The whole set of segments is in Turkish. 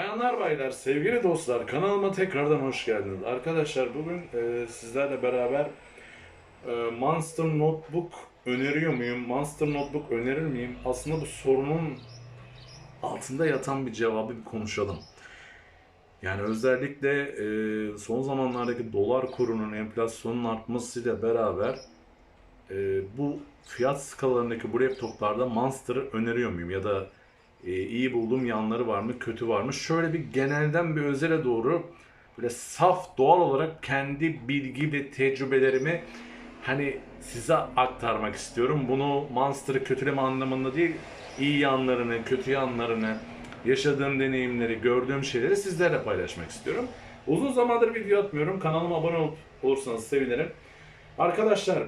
Bayanlar baylar, sevgili dostlar kanalıma tekrardan hoş geldiniz. Arkadaşlar bugün e, sizlerle beraber e, Monster Notebook öneriyor muyum? Monster Notebook önerir miyim? Aslında bu sorunun altında yatan bir cevabı bir konuşalım. Yani özellikle e, son zamanlardaki dolar kurunun enflasyonun artmasıyla beraber e, bu fiyat skalalarındaki bu laptoplarda Monster'ı öneriyor muyum? Ya da e, iyi bulduğum yanları var mı, kötü var mı? Şöyle bir genelden bir özele doğru böyle saf doğal olarak kendi bilgi ve tecrübelerimi hani size aktarmak istiyorum. Bunu Monster'ı kötüleme anlamında değil, iyi yanlarını, kötü yanlarını, yaşadığım deneyimleri, gördüğüm şeyleri sizlerle paylaşmak istiyorum. Uzun zamandır video atmıyorum. Kanalıma abone ol- olursanız sevinirim. Arkadaşlar,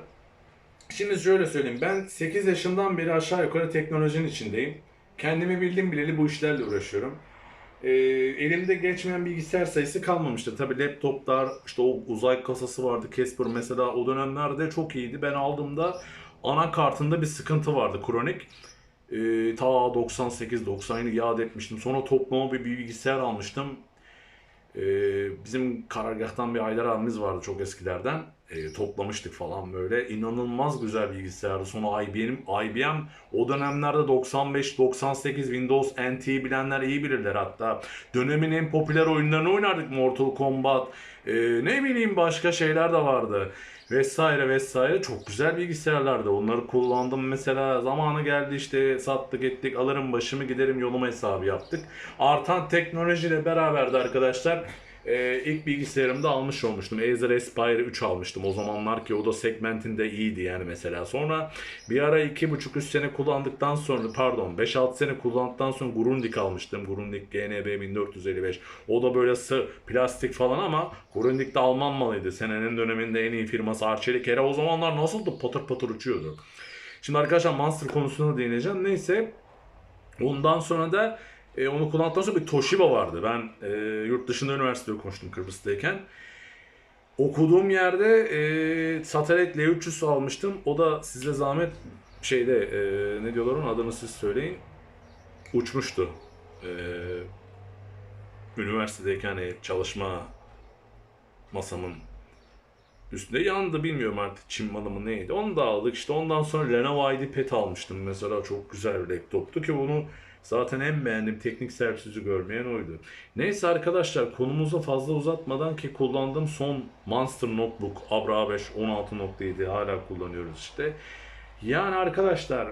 şimdi şöyle söyleyeyim. Ben 8 yaşından beri aşağı yukarı teknolojinin içindeyim. Kendimi bildim bileli bu işlerle uğraşıyorum. Ee, elimde geçmeyen bilgisayar sayısı kalmamıştı. Tabii laptoplar, işte o uzay kasası vardı Casper mesela o dönemlerde çok iyiydi. Ben aldığımda anakartında bir sıkıntı vardı kronik. Ee, ta 98-90'ı yad etmiştim. Sonra toplama bir bilgisayar almıştım. Ee, bizim karargahtan bir Aydar abimiz vardı çok eskilerden. Ee, toplamıştık falan böyle. İnanılmaz güzel bilgisayardı. Sonra IBM, IBM o dönemlerde 95-98 Windows NT bilenler iyi bilirler hatta. Dönemin en popüler oyunlarını oynardık. Mortal Kombat, ee, ne bileyim başka şeyler de vardı. Vesaire vesaire. Çok güzel bilgisayarlardı. Onları kullandım mesela. Zamanı geldi işte sattık ettik. Alırım başımı giderim yoluma hesabı yaptık. Artan teknolojiyle beraber de arkadaşlar e, ilk bilgisayarımda almış olmuştum. Acer Aspire 3 almıştım o zamanlar ki o da segmentinde iyiydi yani mesela. Sonra bir ara 2,5-3 sene kullandıktan sonra pardon 5-6 sene kullandıktan sonra Grundig almıştım. Grundig GNB 1455. O da böyle sı plastik falan ama Grundig de Alman malıydı. Senenin döneminde en iyi firması Arçelik. Hele o zamanlar nasıldı? Patır patır uçuyordu. Şimdi arkadaşlar Monster konusuna değineceğim. Neyse Ondan sonra da e, onu kullandıktan sonra bir Toshiba vardı. Ben e, yurt dışında üniversite okumuştum Kıbrıs'tayken. Okuduğum yerde e, Satellite L300 almıştım. O da size zahmet şeyde e, ne diyorlar onun adını siz söyleyin. Uçmuştu. E, üniversitedeyken hani çalışma masamın üstünde yandı bilmiyorum artık Çin malı mı neydi. Onu da aldık işte ondan sonra Lenovo IdeaPad almıştım mesela çok güzel bir laptoptu ki bunu zaten en beğendiğim teknik servis yüzü görmeyen oydu. Neyse arkadaşlar konumuzu fazla uzatmadan ki kullandığım son Monster Notebook Abra A5 16.7 hala kullanıyoruz işte. Yani arkadaşlar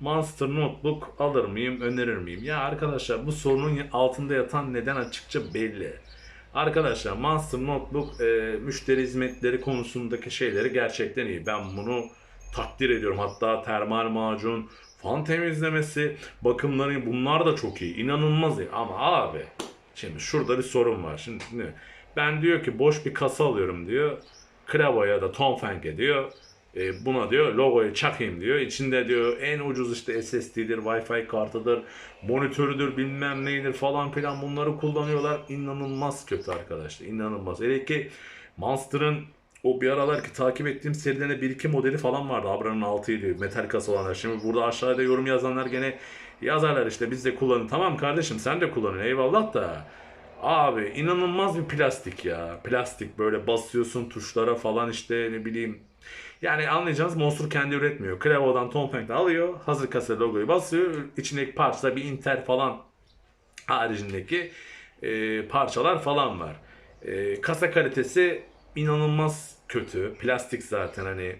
Monster Notebook alır mıyım, önerir miyim? Ya arkadaşlar bu sorunun altında yatan neden açıkça belli. Arkadaşlar Monster Notebook e, müşteri hizmetleri konusundaki şeyleri gerçekten iyi. Ben bunu takdir ediyorum. Hatta termal macun, fan temizlemesi, bakımları bunlar da çok iyi. İnanılmaz iyi. Ama abi şimdi şurada bir sorun var. Şimdi ben diyor ki boş bir kasa alıyorum diyor. Cravo ya da Tonfang'e diyor. E, buna diyor logoyu çakayım diyor. İçinde diyor en ucuz işte SSD'dir, Wi-Fi kartıdır, monitörüdür, bilmem neydir falan filan bunları kullanıyorlar. İnanılmaz kötü arkadaşlar. İnanılmaz. Hele ki Monster'ın o bir aralar ki takip ettiğim serilerinde bir iki modeli falan vardı. Abra'nın 6'ydı. Metal kasa olanlar. Şimdi burada aşağıda yorum yazanlar gene yazarlar işte biz de kullanın. Tamam kardeşim sen de kullanın eyvallah da. Abi inanılmaz bir plastik ya. Plastik böyle basıyorsun tuşlara falan işte ne bileyim. Yani anlayacağınız Monster kendi üretmiyor. Crevo'dan Tonfang'den alıyor. Hazır kasa logoyu basıyor. İçindeki parça bir Intel falan haricindeki e, parçalar falan var. E, kasa kalitesi inanılmaz kötü. Plastik zaten hani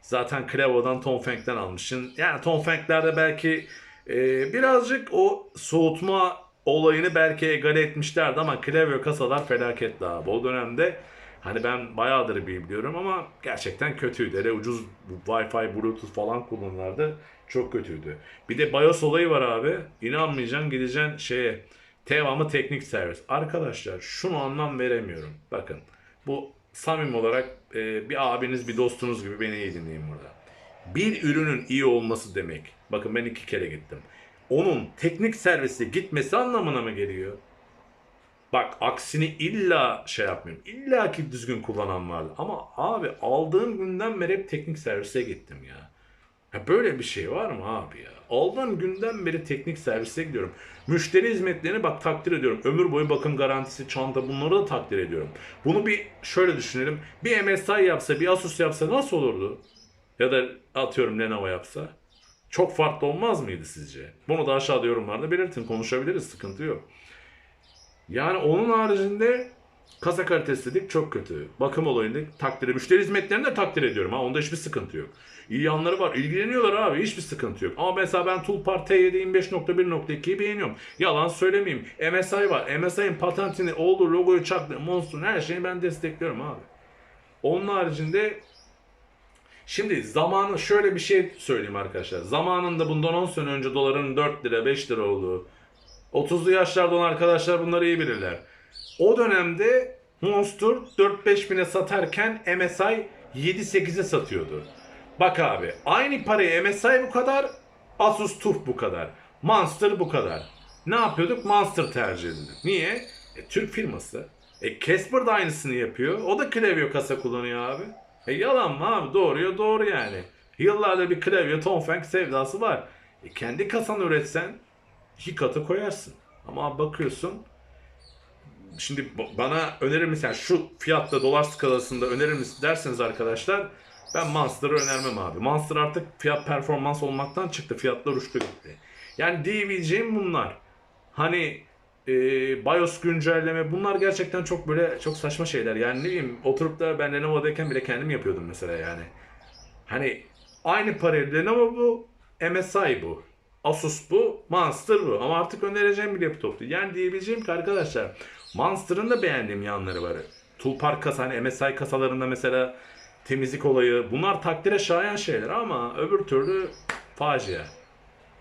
zaten Crevo'dan Tonfang'den almışsın. Yani Tonfang'lerde belki e, birazcık o soğutma olayını belki egale etmişlerdi ama Clevo kasalar felaketti abi. O dönemde hani ben bayağıdır biliyorum ama gerçekten kötüydü. Hele ucuz Wi-Fi, Bluetooth falan kullanırlardı. Çok kötüydü. Bir de BIOS olayı var abi. İnanmayacaksın gideceksin şeye devamı teknik servis. Arkadaşlar şunu anlam veremiyorum. Bakın bu samimi olarak e, bir abiniz bir dostunuz gibi beni iyi dinleyin burada. Bir ürünün iyi olması demek. Bakın ben iki kere gittim. Onun teknik servise gitmesi anlamına mı geliyor? Bak aksini illa şey yapmıyorum. İlla ki düzgün kullanan vardı. Ama abi aldığım günden beri hep teknik servise gittim ya. ya böyle bir şey var mı abi ya? Aldığım günden beri teknik servise gidiyorum. Müşteri hizmetlerini bak takdir ediyorum. Ömür boyu bakım garantisi, çanta bunları da takdir ediyorum. Bunu bir şöyle düşünelim. Bir MSI yapsa, bir Asus yapsa nasıl olurdu? Ya da atıyorum Lenovo yapsa. Çok farklı olmaz mıydı sizce? Bunu da aşağıda yorumlarda belirtin. Konuşabiliriz. Sıkıntı yok. Yani onun haricinde kasa kalitesi dedik çok kötü. Bakım olayında takdir Müşteri hizmetlerini de takdir ediyorum. Ha, onda hiçbir sıkıntı yok. İyi yanları var. İlgileniyorlar abi. Hiçbir sıkıntı yok. Ama mesela ben Toolpar T7 25.1.2'yi beğeniyorum. Yalan söylemeyeyim. MSI var. MSI'nin patentini, oldu, logoyu çaktı, Monster'ın her şeyini ben destekliyorum abi. Onun haricinde Şimdi zamanı şöyle bir şey söyleyeyim arkadaşlar. Zamanında bundan 10 sene önce doların 4 lira 5 lira olduğu 30'lu yaşlarda olan arkadaşlar bunları iyi bilirler. O dönemde Monster 4-5 bine satarken MSI 7-8'e satıyordu. Bak abi aynı parayı MSI bu kadar Asus TUF bu kadar. Monster bu kadar. Ne yapıyorduk? Monster tercih edildik. Niye? E, Türk firması. E Casper da aynısını yapıyor. O da klavye kasa kullanıyor abi. E yalan mı abi? Doğruya doğru yani. Yıllardır bir klavye Tonfeng sevdası var. E kendi kasanı üretsen iki katı koyarsın. Ama bakıyorsun şimdi bana önerir misin? Yani şu fiyatta dolar skalasında önerir misin derseniz arkadaşlar ben Monster'ı önermem abi. Monster artık fiyat performans olmaktan çıktı. Fiyatlar uçtu gitti. Yani diyebileceğim bunlar. Hani e, BIOS güncelleme bunlar gerçekten çok böyle çok saçma şeyler. Yani ne bileyim oturup da ben Lenovo'dayken bile kendim yapıyordum mesela yani. Hani aynı parayı Lenovo bu, MSI bu. Asus bu, Monster bu. Ama artık önereceğim bir laptoptu. Yani diyebileceğim ki arkadaşlar Monster'ın da beğendiğim yanları var. Toolpark kasa, hani MSI kasalarında mesela temizlik olayı bunlar takdire şayan şeyler ama öbür türlü facia.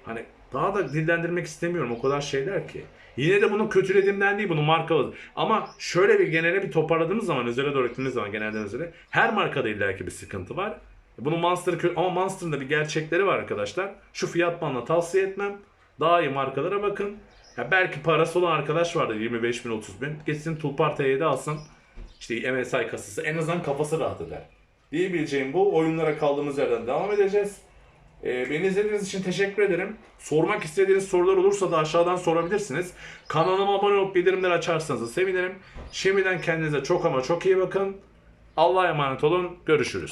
Hani daha da dillendirmek istemiyorum o kadar şeyler ki. Yine de bunu kötülediğimden değil bunu markaladım. Ama şöyle bir genele bir toparladığımız zaman özele doğru gittiğimiz zaman genelden özele her markada illaki bir sıkıntı var. Bunu Monster'ı kö- ama Monster'ın da bir gerçekleri var arkadaşlar. Şu fiyat bandına tavsiye etmem. Daha iyi markalara bakın. Ya belki parası olan arkadaş vardır 25 bin 30 bin. Geçsin Tulpar T7 alsın. İşte MSI kasası en azından kafası rahat eder. Diyebileceğim bu. Oyunlara kaldığımız yerden devam edeceğiz. Ee, beni izlediğiniz için teşekkür ederim. Sormak istediğiniz sorular olursa da aşağıdan sorabilirsiniz. Kanalıma abone olup bildirimleri açarsanız sevinirim. Şimdiden kendinize çok ama çok iyi bakın. Allah'a emanet olun. Görüşürüz.